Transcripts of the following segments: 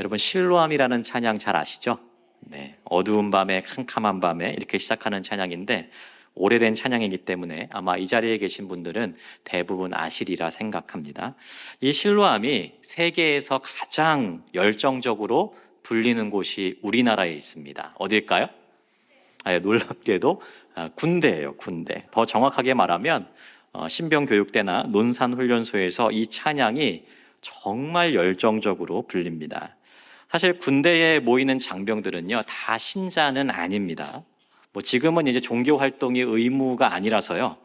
여러분 실로암이라는 찬양 잘 아시죠? 네, 어두운 밤에 캄캄한 밤에 이렇게 시작하는 찬양인데 오래된 찬양이기 때문에 아마 이 자리에 계신 분들은 대부분 아시리라 생각합니다. 이 실로암이 세계에서 가장 열정적으로 불리는 곳이 우리나라에 있습니다. 어딜까요? 아, 놀랍게도 아, 군대예요, 군대. 더 정확하게 말하면 어, 신병교육대나 논산훈련소에서 이 찬양이 정말 열정적으로 불립니다. 사실 군대에 모이는 장병들은요, 다 신자는 아닙니다. 뭐 지금은 이제 종교 활동이 의무가 아니라서요.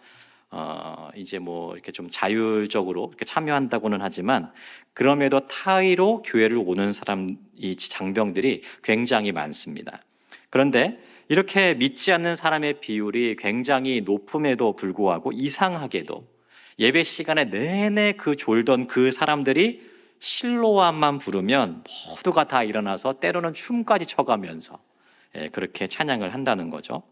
어, 이제 뭐 이렇게 좀 자율적으로 이렇게 참여한다고는 하지만 그럼에도 타의로 교회를 오는 사람 이 장병들이 굉장히 많습니다. 그런데 이렇게 믿지 않는 사람의 비율이 굉장히 높음에도 불구하고 이상하게도 예배 시간에 내내 그 졸던 그 사람들이 실로암만 부르면 모두가 다 일어나서 때로는 춤까지 춰가면서 예, 그렇게 찬양을 한다는 거죠.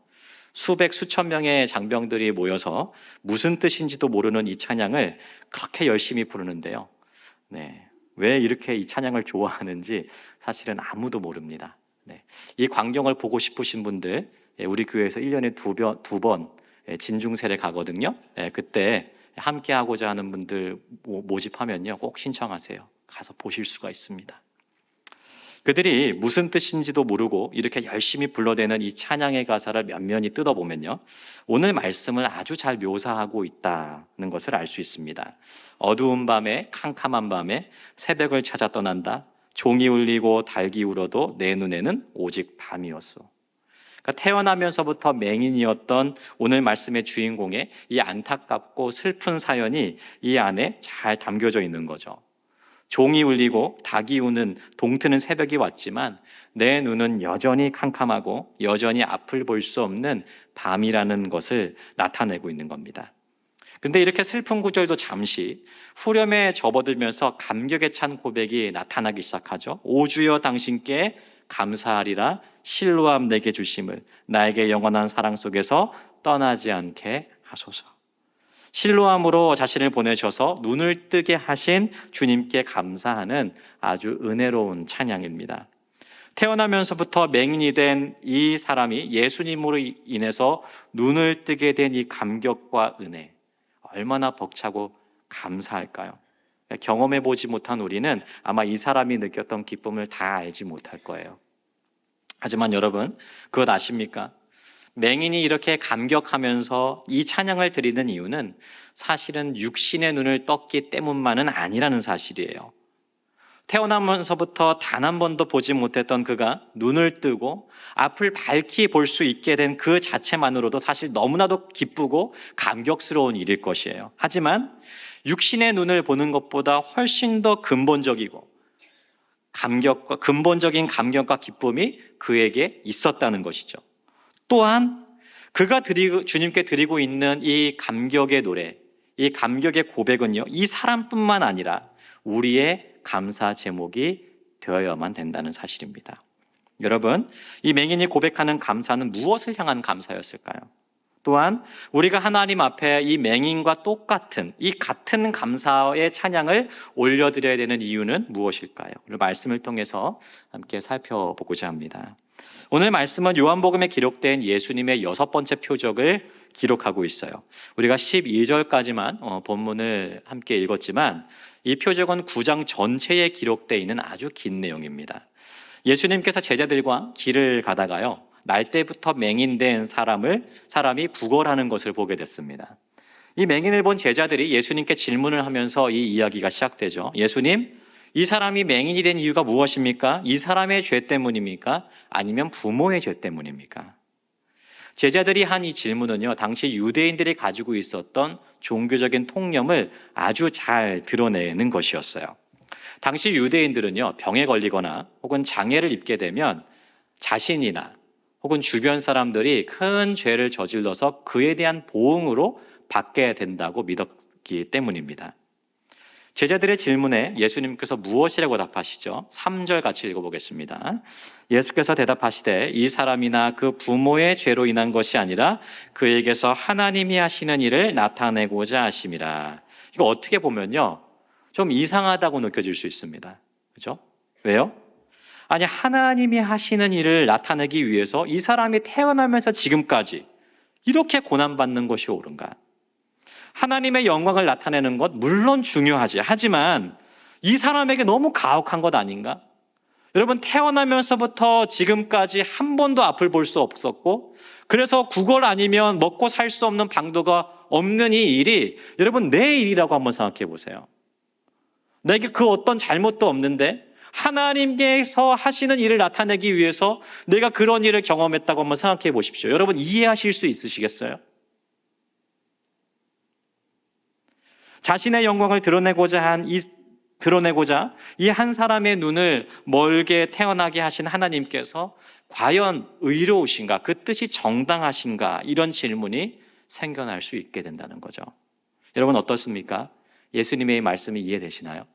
수백 수천 명의 장병들이 모여서 무슨 뜻인지도 모르는 이 찬양을 그렇게 열심히 부르는데요. 네. 왜 이렇게 이 찬양을 좋아하는지 사실은 아무도 모릅니다. 네. 이 광경을 보고 싶으신 분들, 예, 우리 교회에서 1년에 두 번, 예, 진중세를 가거든요. 예, 그때 함께 하고자 하는 분들 모- 모집하면요. 꼭 신청하세요. 가서 보실 수가 있습니다. 그들이 무슨 뜻인지도 모르고 이렇게 열심히 불러대는 이 찬양의 가사를 면면히 뜯어보면요. 오늘 말씀을 아주 잘 묘사하고 있다는 것을 알 수 있습니다. 어두운 밤에, 캄캄한 밤에 새벽을 찾아 떠난다. 종이 울리고 닭이 울어도 내 눈에는 오직 밤이었어. 그러니까 태어나면서부터 맹인이었던 오늘 말씀의 주인공의 이 안타깝고 슬픈 사연이 이 안에 잘 담겨져 있는 거죠. 종이 울리고 닭이 우는 동트는 새벽이 왔지만 내 눈은 여전히 캄캄하고 여전히 앞을 볼 수 없는 밤이라는 것을 나타내고 있는 겁니다. 근데 이렇게 슬픈 구절도 잠시 후렴에 접어들면서 감격에 찬 고백이 나타나기 시작하죠. 오주여 당신께 감사하리라 실로암 내게 주심을 나에게 영원한 사랑 속에서 떠나지 않게 하소서. 실로암으로 자신을 보내셔서 눈을 뜨게 하신 주님께 감사하는 아주 은혜로운 찬양입니다. 태어나면서부터 맹인이 된 이 사람이 예수님으로 인해서 눈을 뜨게 된 이 감격과 은혜 얼마나 벅차고 감사할까요? 경험해 보지 못한 우리는 아마 이 사람이 느꼈던 기쁨을 다 알지 못할 거예요. 하지만 여러분, 그것 아십니까? 맹인이 이렇게 감격하면서 이 찬양을 드리는 이유는 사실은 육신의 눈을 떴기 때문만은 아니라는 사실이에요. 태어나면서부터 단 한 번도 보지 못했던 그가 눈을 뜨고 앞을 밝히 볼 수 있게 된 그 자체만으로도 사실 너무나도 기쁘고 감격스러운 일일 것이에요. 하지만 육신의 눈을 보는 것보다 훨씬 더 근본적이고 감격과 근본적인 감격과 기쁨이 그에게 있었다는 것이죠. 또한 그가 드리고 주님께 드리고 있는 이 감격의 노래, 이 감격의 고백은요. 이 사람뿐만 아니라 우리의 감사 제목이 되어야만 된다는 사실입니다. 여러분, 이 맹인이 고백하는 감사는 무엇을 향한 감사였을까요? 또한 우리가 하나님 앞에 이 맹인과 똑같은 이 같은 감사의 찬양을 올려드려야 되는 이유는 무엇일까요? 오늘 말씀을 통해서 함께 살펴보고자 합니다. 오늘 말씀은 요한복음에 기록된 예수님의 여섯 번째 표적을 기록하고 있어요. 우리가 12절까지만 어, 본문을 함께 읽었지만 이 표적은 9장 전체에 기록되어 있는 아주 긴 내용입니다. 예수님께서 제자들과 길을 가다가요. 날 때부터 맹인된 사람을 사람이 구걸하는 것을 보게 됐습니다. 이 맹인을 본 제자들이 예수님께 질문을 하면서 이 이야기가 시작되죠. 예수님, 이 사람이 맹인이 된 이유가 무엇입니까? 이 사람의 죄 때문입니까? 아니면 부모의 죄 때문입니까? 제자들이 한 이 질문은요, 당시 유대인들이 가지고 있었던 종교적인 통념을 아주 잘 드러내는 것이었어요. 당시 유대인들은요, 병에 걸리거나 혹은 장애를 입게 되면 자신이나 혹은 주변 사람들이 큰 죄를 저질러서 그에 대한 보응으로 받게 된다고 믿었기 때문입니다. 제자들의 질문에 예수님께서 무엇이라고 답하시죠? 3절 같이 읽어보겠습니다. 예수께서 대답하시되 이 사람이나 그 부모의 죄로 인한 것이 아니라 그에게서 하나님이 하시는 일을 나타내고자 하심이라. 이거 어떻게 보면요. 좀 이상하다고 느껴질 수 있습니다. 그죠? 왜요? 아니, 하나님이 하시는 일을 나타내기 위해서 이 사람이 태어나면서 지금까지 이렇게 고난받는 것이 옳은가? 하나님의 영광을 나타내는 것, 물론 중요하지. 하지만 이 사람에게 너무 가혹한 것 아닌가? 여러분, 태어나면서부터 지금까지 한 번도 앞을 볼 수 없었고, 그래서 구걸 아니면 먹고 살 수 없는 방도가 없는 이 일이 여러분, 내 일이라고 한번 생각해 보세요. 내게 그 어떤 잘못도 없는데, 하나님께서 하시는 일을 나타내기 위해서 내가 그런 일을 경험했다고 한번 생각해 보십시오. 여러분, 이해하실 수 있으시겠어요? 자신의 영광을 드러내고자 한 이 드러내고자 이 한 사람의 눈을 멀게 태어나게 하신 하나님께서 과연 의로우신가? 그 뜻이 정당하신가? 이런 질문이 생겨날 수 있게 된다는 거죠. 여러분 어떻습니까? 예수님의 말씀이 이해되시나요?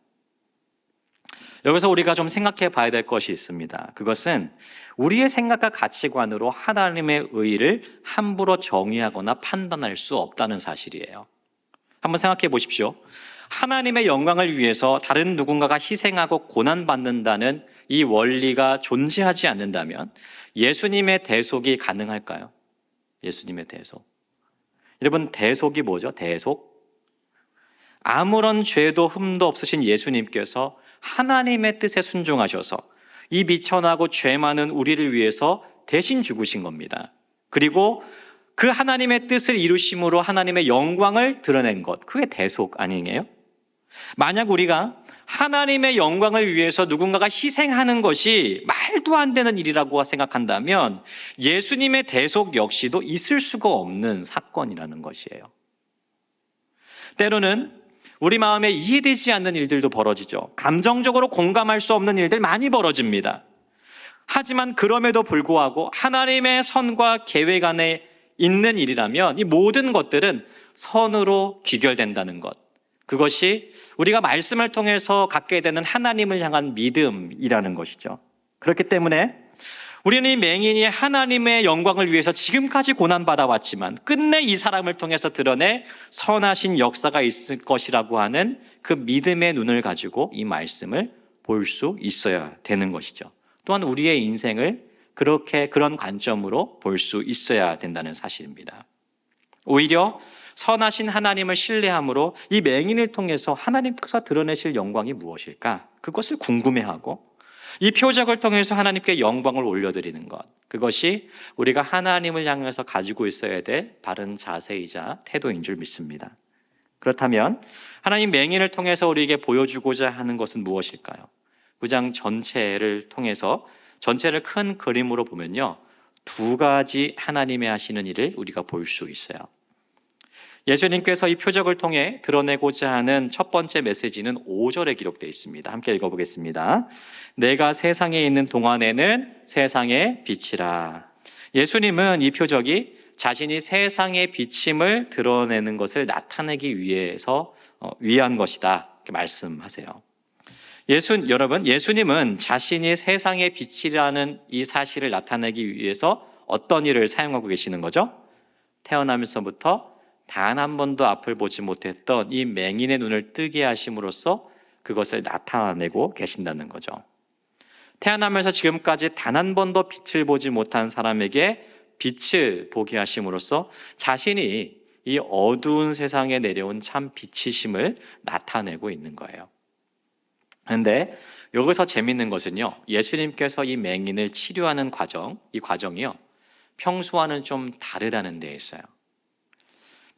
여기서 우리가 좀 생각해 봐야 될 것이 있습니다. 그것은 우리의 생각과 가치관으로 하나님의 의를 함부로 정의하거나 판단할 수 없다는 사실이에요. 한번 생각해 보십시오. 하나님의 영광을 위해서 다른 누군가가 희생하고 고난받는다는 이 원리가 존재하지 않는다면 예수님의 대속이 가능할까요? 예수님의 대속. 여러분, 대속이 뭐죠? 대속? 아무런 죄도 흠도 없으신 예수님께서 하나님의 뜻에 순종하셔서 이 미천하고 죄 많은 우리를 위해서 대신 죽으신 겁니다. 그리고 그 하나님의 뜻을 이루심으로 하나님의 영광을 드러낸 것. 그게 대속 아니에요? 만약 우리가 하나님의 영광을 위해서 누군가가 희생하는 것이 말도 안 되는 일이라고 생각한다면 예수님의 대속 역시도 있을 수가 없는 사건이라는 것이에요. 때로는 우리 마음에 이해되지 않는 일들도 벌어지죠. 감정적으로 공감할 수 없는 일들 많이 벌어집니다. 하지만 그럼에도 불구하고 하나님의 선과 계획 안에 있는 일이라면 이 모든 것들은 선으로 귀결된다는 것. 그것이 우리가 말씀을 통해서 갖게 되는 하나님을 향한 믿음이라는 것이죠. 그렇기 때문에 우리는 이 맹인이 하나님의 영광을 위해서 지금까지 고난받아 왔지만 끝내 이 사람을 통해서 드러내 선하신 역사가 있을 것이라고 하는 그 믿음의 눈을 가지고 이 말씀을 볼 수 있어야 되는 것이죠. 또한 우리의 인생을 그렇게 그런 관점으로 볼 수 있어야 된다는 사실입니다. 오히려 선하신 하나님을 신뢰함으로 이 맹인을 통해서 하나님께서 드러내실 영광이 무엇일까? 그것을 궁금해하고 이 표적을 통해서 하나님께 영광을 올려드리는 것. 그것이 우리가 하나님을 향해서 가지고 있어야 될 바른 자세이자 태도인 줄 믿습니다. 그렇다면 하나님 맹인을 통해서 우리에게 보여주고자 하는 것은 무엇일까요? 구장 전체를 통해서 전체를 큰 그림으로 보면요. 두 가지 하나님의 하시는 일을 우리가 볼 수 있어요. 예수님께서 이 표적을 통해 드러내고자 하는 첫 번째 메시지는 5절에 기록되어 있습니다. 함께 읽어보겠습니다. 내가 세상에 있는 동안에는 세상의 빛이라. 예수님은 이 표적이 자신이 세상의 비침을 드러내는 것을 나타내기 위해서 어, 위한 것이다. 이렇게 말씀하세요. 예수, 여러분, 예수님은 자신이 세상의 빛이라는 이 사실을 나타내기 위해서 어떤 일을 사용하고 계시는 거죠? 태어나면서부터 단 한 번도 앞을 보지 못했던 이 맹인의 눈을 뜨게 하심으로써 그것을 나타내고 계신다는 거죠. 태어나면서 지금까지 단 한 번도 빛을 보지 못한 사람에게 빛을 보게 하심으로써 자신이 이 어두운 세상에 내려온 참 빛이심을 나타내고 있는 거예요. 그런데 여기서 재밌는 것은요, 예수님께서 이 맹인을 치료하는 과정, 이 과정이요, 평소와는 좀 다르다는 데 있어요.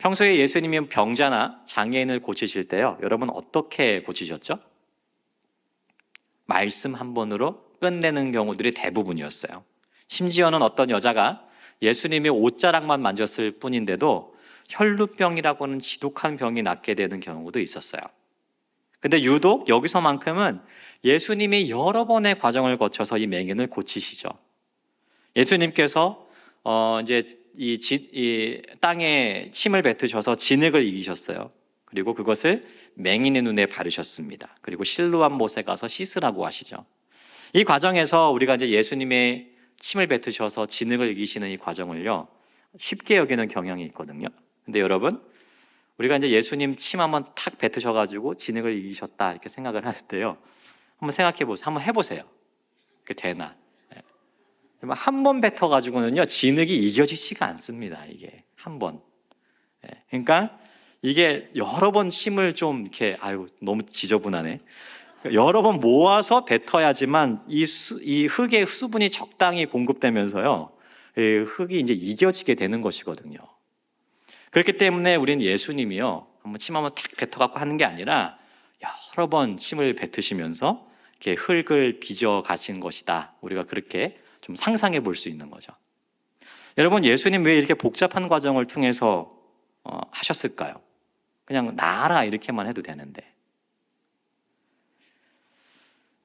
평소에 예수님이 병자나 장애인을 고치실 때요, 여러분 어떻게 고치셨죠? 말씀 한 번으로 끝내는 경우들이 대부분이었어요. 심지어는 어떤 여자가 예수님이 옷자락만 만졌을 뿐인데도 혈루병이라고 하는 지독한 병이 낫게 되는 경우도 있었어요. 근데 유독 여기서만큼은 예수님이 여러 번의 과정을 거쳐서 이 맹인을 고치시죠. 예수님께서 어 이제 이, 지, 이 땅에 침을 뱉으셔서 진흙을 이기셨어요. 그리고 그것을 맹인의 눈에 바르셨습니다. 그리고 실로암 못에 가서 씻으라고 하시죠. 이 과정에서 우리가 이제 예수님의 침을 뱉으셔서 진흙을 이기시는 이 과정을요 쉽게 여기는 경향이 있거든요. 근데 여러분 우리가 이제 예수님 침 한번 탁 뱉으셔가지고 진흙을 이기셨다 이렇게 생각을 하는데요. 한번 생각해 보세요. 한번 해보세요. 그 되나? 한 번 뱉어 가지고는요 진흙이 이겨지지가 않습니다. 이게 한 번. 예, 그러니까 이게 여러 번 침을 좀 이렇게 아유 너무 지저분하네. 여러 번 모아서 뱉어야지만 이, 수, 이 흙의 수분이 적당히 공급되면서요 이 흙이 이제 이겨지게 되는 것이거든요. 그렇기 때문에 우리는 예수님이요 한번 침 한번 탁 뱉어갖고 하는 게 아니라 여러 번 침을 뱉으시면서 이렇게 흙을 빚어 가신 것이다. 우리가 그렇게 좀 상상해 볼 수 있는 거죠. 여러분 예수님 왜 이렇게 복잡한 과정을 통해서 어, 하셨을까요? 그냥 나라 이렇게만 해도 되는데.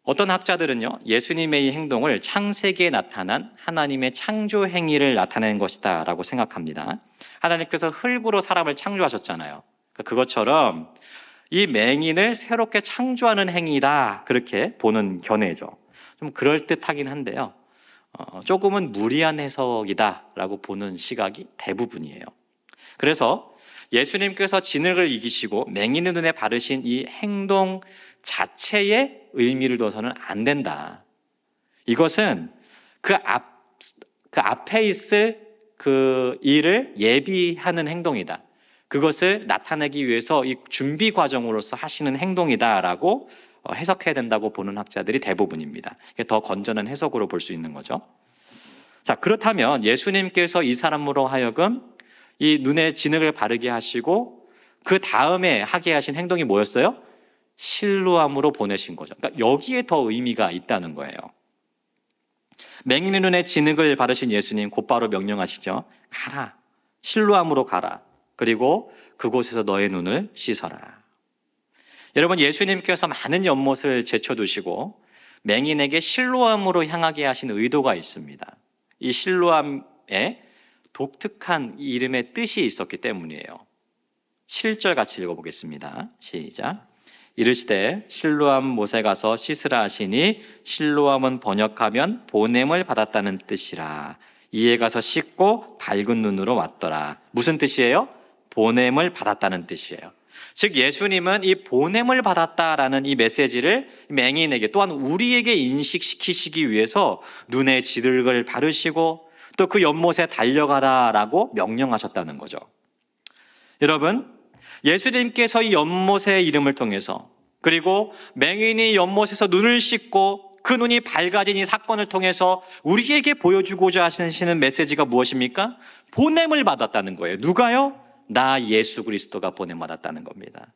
어떤 학자들은요, 예수님의 이 행동을 창세기에 나타난 하나님의 창조 행위를 나타낸 것이다 라고 생각합니다. 하나님께서 흙으로 사람을 창조하셨잖아요. 그러니까 그것처럼 이 맹인을 새롭게 창조하는 행위다. 그렇게 보는 견해죠. 좀 그럴듯하긴 한데요. 어, 조금은 무리한 해석이다라고 보는 시각이 대부분이에요. 그래서 예수님께서 진흙을 이기시고 맹인의 눈에 바르신 이 행동 자체의 의미를 둬서는 안 된다. 이것은 그 앞, 그 앞에 있을 그 일을 예비하는 행동이다. 그것을 나타내기 위해서 이 준비 과정으로서 하시는 행동이다라고 어, 해석해야 된다고 보는 학자들이 대부분입니다. 더 건전한 해석으로 볼 수 있는 거죠. 자, 그렇다면 예수님께서 이 사람으로 하여금 이 눈에 진흙을 바르게 하시고 그 다음에 하게 하신 행동이 뭐였어요? 실루암으로 보내신 거죠. 그러니까 여기에 더 의미가 있다는 거예요. 맹인의 눈에 진흙을 바르신 예수님 곧바로 명령하시죠. 가라. 실루암으로 가라. 그리고 그곳에서 너의 눈을 씻어라. 여러분 예수님께서 많은 연못을 제쳐두시고 맹인에게 실로암으로 향하게 하신 의도가 있습니다. 이 실로암에 독특한 이름의 뜻이 있었기 때문이에요. 7절 같이 읽어보겠습니다. 시작. 이르시되 실로암 못에 가서 씻으라 하시니 실로암은 번역하면 보냄을 받았다는 뜻이라. 이에 가서 씻고 밝은 눈으로 왔더라. 무슨 뜻이에요? 보냄을 받았다는 뜻이에요. 즉 예수님은 이 보냄을 받았다라는 이 메시지를 맹인에게 또한 우리에게 인식시키시기 위해서 눈에 지들을 바르시고 또 그 연못에 달려가라라고 명령하셨다는 거죠. 여러분, 예수님께서 이 연못의 이름을 통해서 그리고 맹인이 연못에서 눈을 씻고 그 눈이 밝아진 이 사건을 통해서 우리에게 보여주고자 하시는 메시지가 무엇입니까? 보냄을 받았다는 거예요. 누가요? 나 예수 그리스도가 보냄 받았다는 겁니다.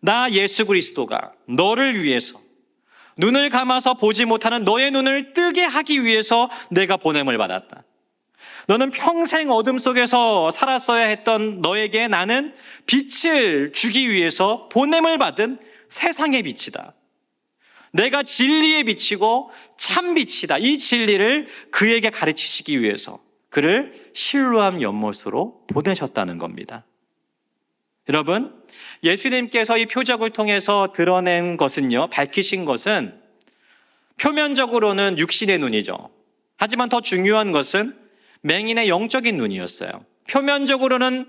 나 예수 그리스도가 너를 위해서 눈을 감아서 보지 못하는 너의 눈을 뜨게 하기 위해서 내가 보냄을 받았다. 너는 평생 어둠 속에서 살았어야 했던 너에게 나는 빛을 주기 위해서 보냄을 받은 세상의 빛이다. 내가 진리의 빛이고 참 빛이다. 이 진리를 그에게 가르치시기 위해서 그를 실루암 연못으로 보내셨다는 겁니다. 여러분, 예수님께서 이 표적을 통해서 드러낸 것은요, 밝히신 것은 표면적으로는 육신의 눈이죠. 하지만 더 중요한 것은 맹인의 영적인 눈이었어요. 표면적으로는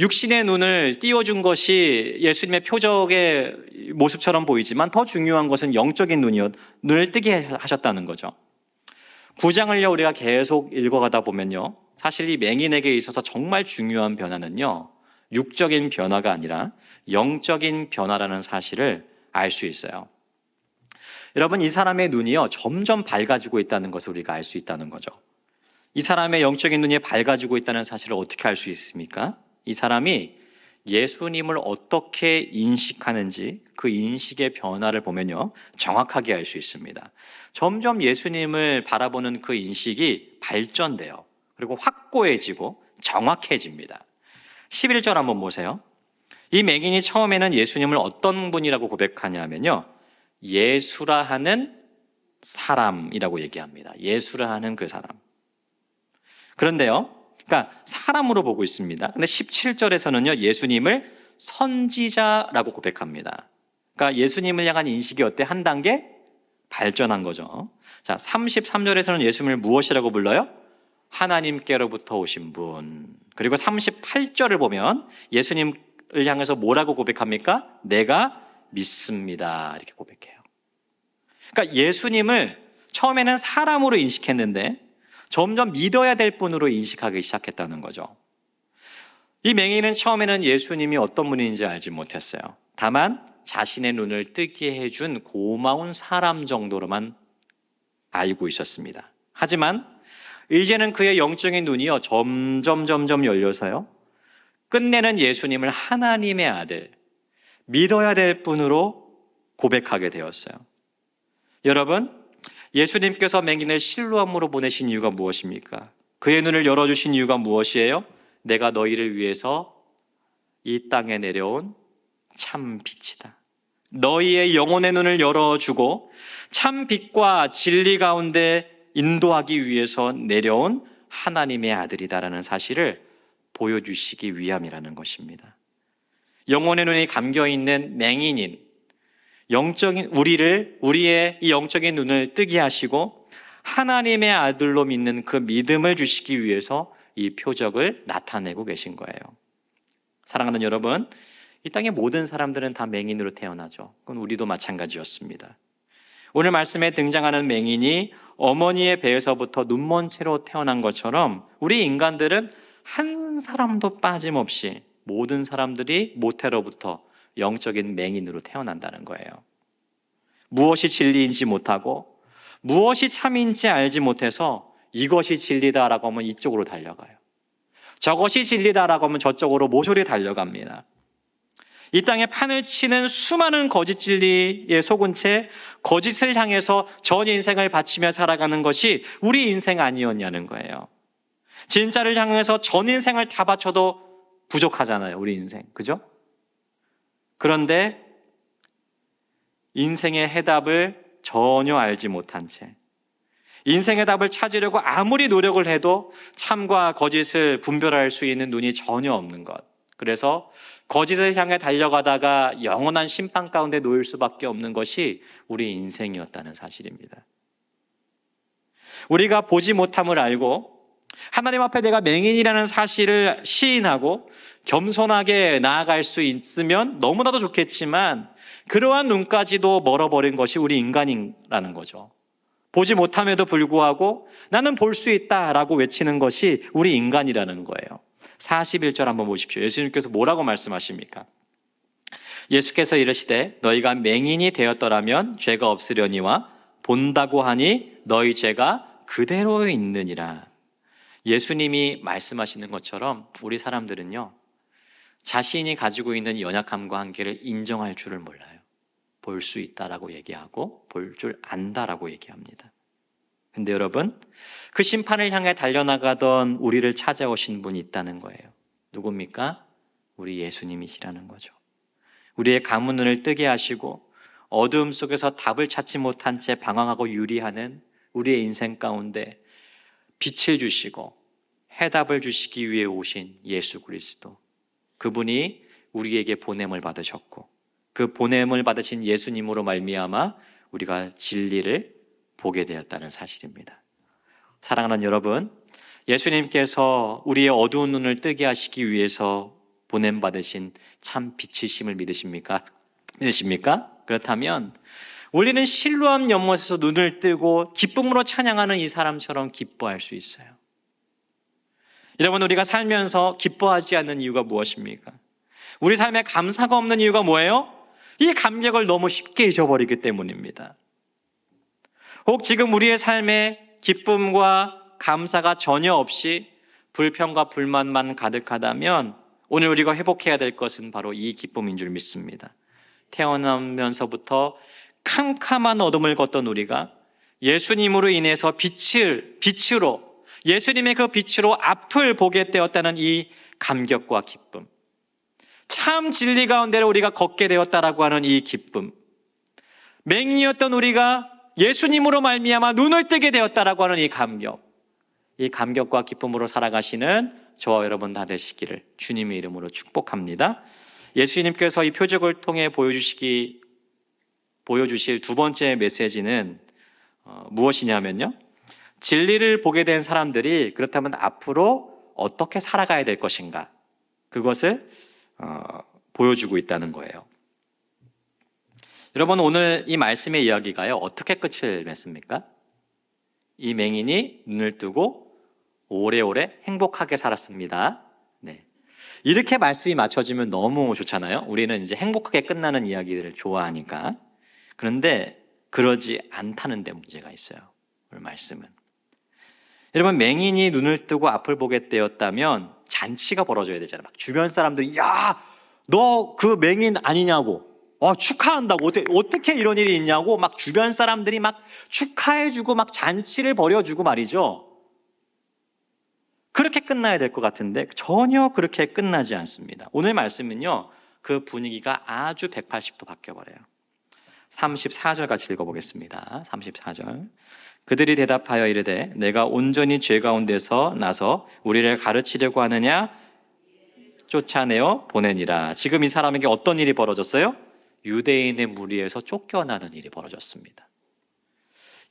육신의 눈을 띄워준 것이 예수님의 표적의 모습처럼 보이지만 더 중요한 것은 영적인 눈이었, 눈을 뜨게 하셨다는 거죠. 구장을요 우리가 계속 읽어가다 보면요. 사실 이 맹인에게 있어서 정말 중요한 변화는요. 육적인 변화가 아니라 영적인 변화라는 사실을 알 수 있어요. 여러분, 이 사람의 눈이요. 점점 밝아지고 있다는 것을 우리가 알 수 있다는 거죠. 이 사람의 영적인 눈이 밝아지고 있다는 사실을 어떻게 알 수 있습니까? 이 사람이 예수님을 어떻게 인식하는지 그 인식의 변화를 보면요. 정확하게 알 수 있습니다. 점점 예수님을 바라보는 그 인식이 발전돼요. 그리고 확고해지고 정확해집니다. 11절 한번 보세요. 이 맹인이 처음에는 예수님을 어떤 분이라고 고백하냐면요. 예수라 하는 사람이라고 얘기합니다. 예수라 하는 그 사람. 그런데요. 그러니까 사람으로 보고 있습니다. 근데 17절에서는요. 예수님을 선지자라고 고백합니다. 그러니까 예수님을 향한 인식이 어때? 한 단계 발전한 거죠. 자, 33절에서는 예수님을 무엇이라고 불러요? 하나님께로부터 오신 분. 그리고 38절을 보면 예수님을 향해서 뭐라고 고백합니까? 내가 믿습니다. 이렇게 고백해요. 그러니까 예수님을 처음에는 사람으로 인식했는데 점점 믿어야 될 분으로 인식하기 시작했다는 거죠. 이 맹인은 처음에는 예수님이 어떤 분인지 알지 못했어요. 다만 자신의 눈을 뜨게 해준 고마운 사람 정도로만 알고 있었습니다. 하지만 이제는 그의 영적인 눈이요 점점 점점 열려서요. 끝내는 예수님을 하나님의 아들, 믿어야 될 분으로 고백하게 되었어요. 여러분, 예수님께서 맹인을 실로암으로 보내신 이유가 무엇입니까? 그의 눈을 열어주신 이유가 무엇이에요? 내가 너희를 위해서 이 땅에 내려온 참 빛이다. 너희의 영혼의 눈을 열어주고 참 빛과 진리 가운데 인도하기 위해서 내려온 하나님의 아들이다라는 사실을 보여주시기 위함이라는 것입니다. 영혼의 눈이 감겨 있는 맹인인 영적인 우리를 우리의 이 영적인 눈을 뜨게 하시고 하나님의 아들로 믿는 그 믿음을 주시기 위해서 이 표적을 나타내고 계신 거예요. 사랑하는 여러분, 이 땅의 모든 사람들은 다 맹인으로 태어나죠. 그건 우리도 마찬가지였습니다. 오늘 말씀에 등장하는 맹인이 어머니의 배에서부터 눈먼 채로 태어난 것처럼 우리 인간들은 한 사람도 빠짐없이 모든 사람들이 모태로부터 영적인 맹인으로 태어난다는 거예요. 무엇이 진리인지 못하고 무엇이 참인지 알지 못해서 이것이 진리다라고 하면 이쪽으로 달려가요. 저것이 진리다라고 하면 저쪽으로 모조리 달려갑니다. 이 땅에 판을 치는 수많은 거짓 진리에 속은 채 거짓을 향해서 전 인생을 바치며 살아가는 것이 우리 인생 아니었냐는 거예요. 진짜를 향해서 전 인생을 다 바쳐도 부족하잖아요, 우리 인생. 그죠? 그런데 인생의 해답을 전혀 알지 못한 채 인생의 답을 찾으려고 아무리 노력을 해도 참과 거짓을 분별할 수 있는 눈이 전혀 없는 것. 그래서 거짓을 향해 달려가다가 영원한 심판 가운데 놓일 수밖에 없는 것이 우리 인생이었다는 사실입니다. 우리가 보지 못함을 알고 하나님 앞에 내가 맹인이라는 사실을 시인하고 겸손하게 나아갈 수 있으면 너무나도 좋겠지만 그러한 눈까지도 멀어버린 것이 우리 인간이라는 거죠. 보지 못함에도 불구하고 나는 볼 수 있다라고 외치는 것이 우리 인간이라는 거예요. 41절 한번 보십시오. 예수님께서 뭐라고 말씀하십니까? 예수께서 이르시되 너희가 맹인이 되었더라면 죄가 없으려니와 본다고 하니 너희 죄가 그대로 있느니라. 예수님이 말씀하시는 것처럼 우리 사람들은요, 자신이 가지고 있는 연약함과 한계를 인정할 줄을 몰라요. 볼 수 있다라고 얘기하고 볼 줄 안다라고 얘기합니다. 근데 여러분, 그 심판을 향해 달려나가던 우리를 찾아오신 분이 있다는 거예요. 누굽니까? 우리 예수님이시라는 거죠. 우리의 감은 눈을 뜨게 하시고 어두움 속에서 답을 찾지 못한 채 방황하고 유리하는 우리의 인생 가운데 빛을 주시고 해답을 주시기 위해 오신 예수 그리스도. 그분이 우리에게 보냄을 받으셨고 그 보냄을 받으신 예수님으로 말미암아 우리가 진리를 보게 되었다는 사실입니다. 사랑하는 여러분, 예수님께서 우리의 어두운 눈을 뜨게 하시기 위해서 보냄 받으신 참 빛이심을 믿으십니까? 믿으십니까? 그렇다면 우리는 실로암 연못에서 눈을 뜨고 기쁨으로 찬양하는 이 사람처럼 기뻐할 수 있어요. 여러분, 우리가 살면서 기뻐하지 않는 이유가 무엇입니까? 우리 삶에 감사가 없는 이유가 뭐예요? 이 감격을 너무 쉽게 잊어버리기 때문입니다. 혹 지금 우리의 삶에 기쁨과 감사가 전혀 없이 불평과 불만만 가득하다면 오늘 우리가 회복해야 될 것은 바로 이 기쁨인 줄 믿습니다. 태어나면서부터 캄캄한 어둠을 걷던 우리가 예수님으로 인해서 빛을, 빛으로, 예수님의 그 빛으로 앞을 보게 되었다는 이 감격과 기쁨. 참 진리 가운데로 우리가 걷게 되었다라고 하는 이 기쁨. 맹리였던 우리가 예수님으로 말미암아 눈을 뜨게 되었다라고 하는 이 감격. 이 감격과 기쁨으로 살아가시는 저와 여러분 다 되시기를 주님의 이름으로 축복합니다. 예수님께서 이 표적을 통해 보여주시기 보여주실 두 번째 메시지는 어, 무엇이냐면요. 진리를 보게 된 사람들이 그렇다면 앞으로 어떻게 살아가야 될 것인가. 그것을 어, 보여주고 있다는 거예요. 여러분 오늘 이 말씀의 이야기가요 어떻게 끝을 맺습니까? 이 맹인이 눈을 뜨고 오래오래 행복하게 살았습니다. 네. 이렇게 말씀이 맞춰지면 너무 좋잖아요. 우리는 이제 행복하게 끝나는 이야기들을 좋아하니까. 그런데 그러지 않다는 데 문제가 있어요. 오늘 말씀은. 여러분 맹인이 눈을 뜨고 앞을 보게 되었다면 잔치가 벌어져야 되잖아요. 막 주변 사람들이 야, 너 그 맹인 아니냐고. 어, 축하한다고. 어떻게, 어떻게 이런 일이 있냐고 막 주변 사람들이 막 축하해주고 막 잔치를 벌여주고 말이죠. 그렇게 끝나야 될 것 같은데 전혀 그렇게 끝나지 않습니다. 오늘 말씀은요, 그 분위기가 아주 180도 바뀌어버려요. 34절 같이 읽어보겠습니다. 34절. 그들이 대답하여 이르되 내가 온전히 죄 가운데서 나서 우리를 가르치려고 하느냐 쫓아내어 보내니라. 지금 이 사람에게 어떤 일이 벌어졌어요? 유대인의 무리에서 쫓겨나는 일이 벌어졌습니다.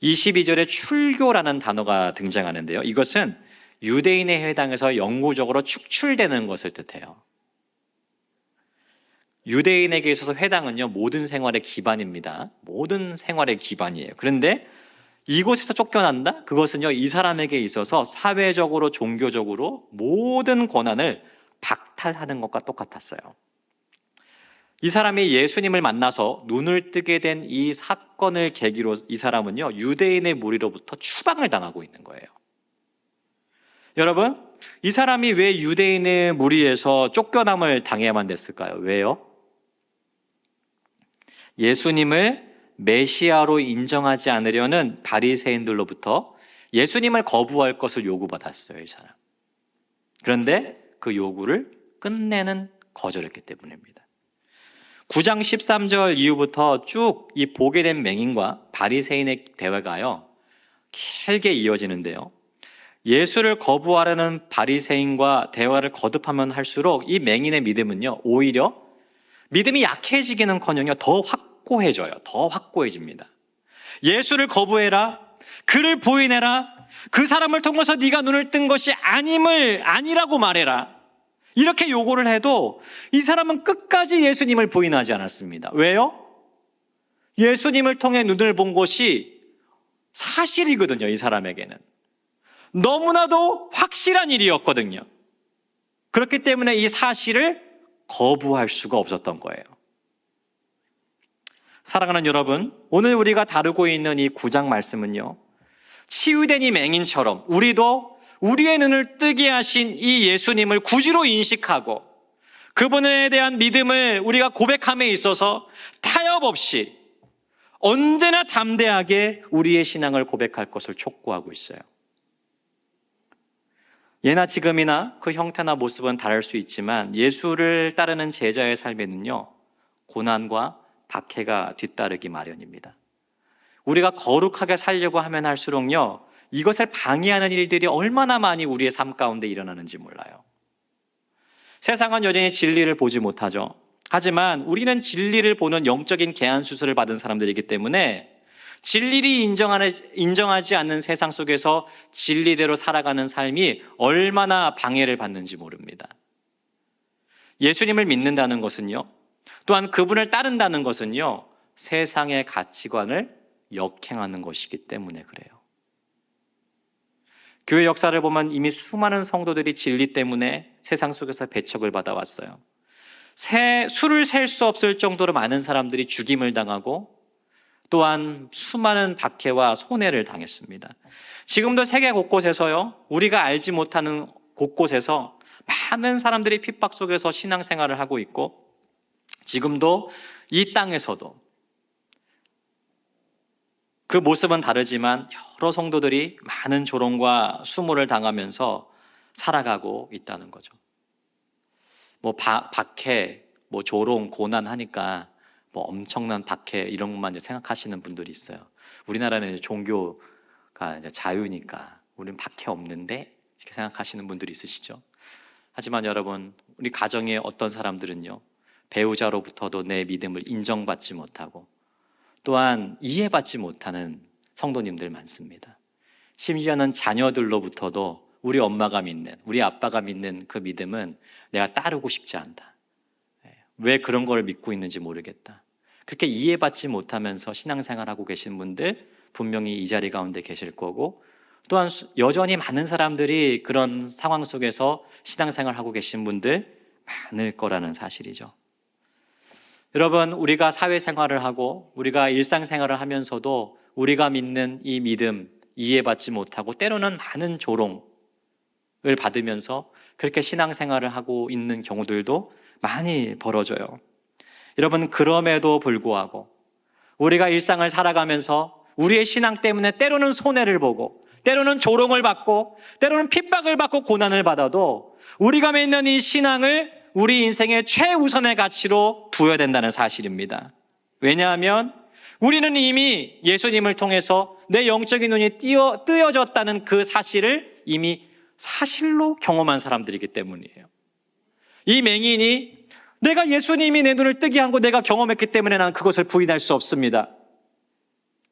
22절에 출교라는 단어가 등장하는데요. 이것은 유대인에 해당해서 영구적으로 축출되는 것을 뜻해요. 유대인에게 있어서 회당은요, 모든 생활의 기반입니다. 모든 생활의 기반이에요. 그런데 이곳에서 쫓겨난다? 그것은요, 이 사람에게 있어서 사회적으로, 종교적으로 모든 권한을 박탈하는 것과 똑같았어요. 이 사람이 예수님을 만나서 눈을 뜨게 된 이 사건을 계기로 이 사람은요, 유대인의 무리로부터 추방을 당하고 있는 거예요. 여러분, 이 사람이 왜 유대인의 무리에서 쫓겨남을 당해야만 됐을까요? 왜요? 예수님을 메시아로 인정하지 않으려는 바리새인들로부터 예수님을 거부할 것을 요구받았어요, 이 사람. 그런데 그 요구를 끝내는 거절했기 때문입니다. 9장 13절 이후부터 쭉 이 보게 된 맹인과 바리새인의 대화가요. 길게 이어지는데요. 예수를 거부하려는 바리새인과 대화를 거듭하면 할수록 이 맹인의 믿음은요. 오히려 믿음이 약해지기는커녕요 더 확 고해져요. 더 확고해집니다. 예수를 거부해라. 그를 부인해라. 그 사람을 통해서 네가 눈을 뜬 것이 아님을 아니라고 말해라. 이렇게 요구를 해도 이 사람은 끝까지 예수님을 부인하지 않았습니다. 왜요? 예수님을 통해 눈을 본 것이 사실이거든요, 이 사람에게는. 너무나도 확실한 일이었거든요. 그렇기 때문에 이 사실을 거부할 수가 없었던 거예요. 사랑하는 여러분, 오늘 우리가 다루고 있는 이 구장 말씀은요, 치유된 이 맹인처럼 우리도 우리의 눈을 뜨게 하신 이 예수님을 구주로 인식하고 그분에 대한 믿음을 우리가 고백함에 있어서 타협 없이 언제나 담대하게 우리의 신앙을 고백할 것을 촉구하고 있어요. 예나 지금이나 그 형태나 모습은 다를 수 있지만 예수를 따르는 제자의 삶에는요, 고난과 박해가 뒤따르기 마련입니다. 우리가 거룩하게 살려고 하면 할수록요, 이것을 방해하는 일들이 얼마나 많이 우리의 삶 가운데 일어나는지 몰라요. 세상은 여전히 진리를 보지 못하죠. 하지만 우리는 진리를 보는 영적인 개안 수술을 받은 사람들이기 때문에 진리를 인정하지 않는 세상 속에서 진리대로 살아가는 삶이 얼마나 방해를 받는지 모릅니다. 예수님을 믿는다는 것은요, 또한 그분을 따른다는 것은요, 세상의 가치관을 역행하는 것이기 때문에 그래요. 교회 역사를 보면 이미 수많은 성도들이 진리 때문에 세상 속에서 배척을 받아왔어요. 새, 술을 셀수 없을 정도로 많은 사람들이 죽임을 당하고 또한 수많은 박해와 손해를 당했습니다. 지금도 세계 곳곳에서요, 우리가 알지 못하는 곳곳에서 많은 사람들이 핍박 속에서 신앙생활을 하고 있고, 지금도 이 땅에서도 그 모습은 다르지만 여러 성도들이 많은 조롱과 수모를 당하면서 살아가고 있다는 거죠. 뭐 바, 박해, 뭐 조롱, 고난 하니까 뭐 엄청난 박해 이런 것만 생각하시는 분들이 있어요. 우리나라는 종교가 이제 자유니까 우리는 박해 없는데 이렇게 생각하시는 분들이 있으시죠. 하지만 여러분, 우리 가정의 어떤 사람들은요, 배우자로부터도 내 믿음을 인정받지 못하고 또한 이해받지 못하는 성도님들 많습니다. 심지어는 자녀들로부터도 우리 엄마가 믿는, 우리 아빠가 믿는 그 믿음은 내가 따르고 싶지 않다. 왜 그런 걸 믿고 있는지 모르겠다. 그렇게 이해받지 못하면서 신앙생활하고 계신 분들 분명히 이 자리 가운데 계실 거고 또한 수- 여전히 많은 사람들이 그런 상황 속에서 신앙생활하고 계신 분들 많을 거라는 사실이죠. 여러분, 우리가 사회생활을 하고 우리가 일상생활을 하면서도 우리가 믿는 이 믿음 이해받지 못하고 때로는 많은 조롱을 받으면서 그렇게 신앙생활을 하고 있는 경우들도 많이 벌어져요. 여러분, 그럼에도 불구하고 우리가 일상을 살아가면서 우리의 신앙 때문에 때로는 손해를 보고 때로는 조롱을 받고 때로는 핍박을 받고 고난을 받아도 우리가 믿는 이 신앙을 우리 인생의 최우선의 가치로 두어야 된다는 사실입니다. 왜냐하면 우리는 이미 예수님을 통해서 내 영적인 눈이 띄어, 뜨여졌다는 그 사실을 이미 사실로 경험한 사람들이기 때문이에요. 이 맹인이 내가 예수님이 내 눈을 뜨게 한 거 내가 경험했기 때문에 난 그것을 부인할 수 없습니다.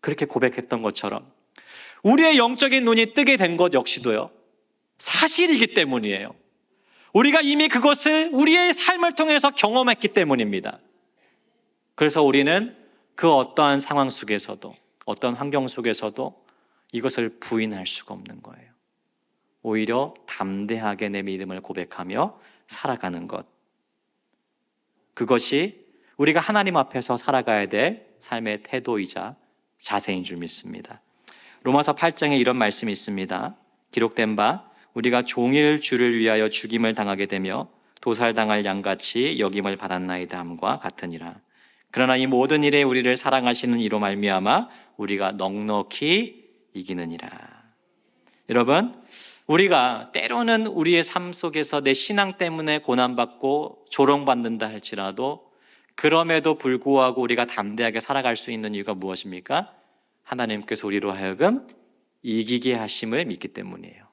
그렇게 고백했던 것처럼 우리의 영적인 눈이 뜨게 된 것 역시도요. 사실이기 때문이에요. 우리가 이미 그것을 우리의 삶을 통해서 경험했기 때문입니다. 그래서 우리는 그 어떠한 상황 속에서도 어떤 환경 속에서도 이것을 부인할 수가 없는 거예요. 오히려 담대하게 내 믿음을 고백하며 살아가는 것. 그것이 우리가 하나님 앞에서 살아가야 될 삶의 태도이자 자세인 줄 믿습니다. 로마서 8장에 이런 말씀이 있습니다. 기록된 바 우리가 종일 주를 위하여 죽임을 당하게 되며 도살당할 양같이 여김을 받았나이다 함과 같으니라. 그러나 이 모든 일에 우리를 사랑하시는 이로 말미암아 우리가 넉넉히 이기느니라. 여러분, 우리가 때로는 우리의 삶 속에서 내 신앙 때문에 고난받고 조롱받는다 할지라도 그럼에도 불구하고 우리가 담대하게 살아갈 수 있는 이유가 무엇입니까? 하나님께서 우리로 하여금 이기게 하심을 믿기 때문이에요.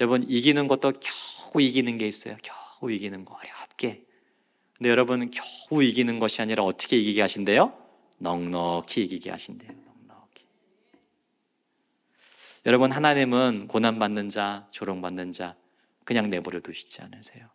여러분, 이기는 것도 겨우 이기는 게 있어요. 겨우 이기는 거 어렵게. 근데 여러분, 겨우 이기는 것이 아니라 어떻게 이기게 하신대요? 넉넉히 이기게 하신대요. 넉넉히. 여러분, 하나님은 고난 받는 자, 조롱 받는 자, 그냥 내버려 두시지 않으세요.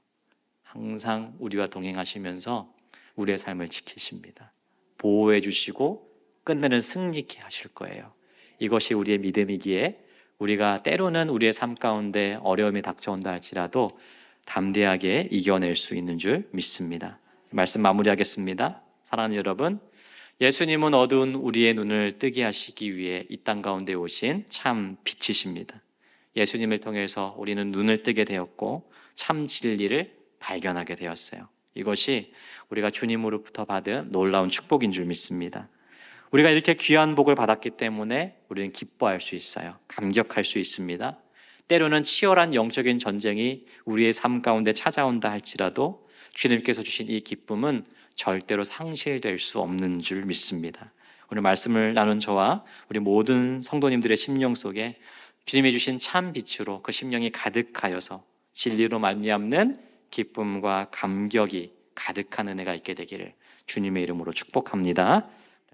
항상 우리와 동행하시면서 우리의 삶을 지키십니다. 보호해 주시고 끝내는 승리케 하실 거예요. 이것이 우리의 믿음이기에 우리가 때로는 우리의 삶 가운데 어려움이 닥쳐온다 할지라도 담대하게 이겨낼 수 있는 줄 믿습니다. 말씀 마무리하겠습니다. 사랑하는 여러분, 예수님은 어두운 우리의 눈을 뜨게 하시기 위해 이 땅 가운데 오신 참 빛이십니다. 예수님을 통해서 우리는 눈을 뜨게 되었고 참 진리를 발견하게 되었어요. 이것이 우리가 주님으로부터 받은 놀라운 축복인 줄 믿습니다. 우리가 이렇게 귀한 복을 받았기 때문에 우리는 기뻐할 수 있어요. 감격할 수 있습니다. 때로는 치열한 영적인 전쟁이 우리의 삶 가운데 찾아온다 할지라도 주님께서 주신 이 기쁨은 절대로 상실될 수 없는 줄 믿습니다. 오늘 말씀을 나눈 저와 우리 모든 성도님들의 심령 속에 주님이 주신 참 빛으로 그 심령이 가득하여서 진리로 말미암는 기쁨과 감격이 가득한 은혜가 있게 되기를 주님의 이름으로 축복합니다.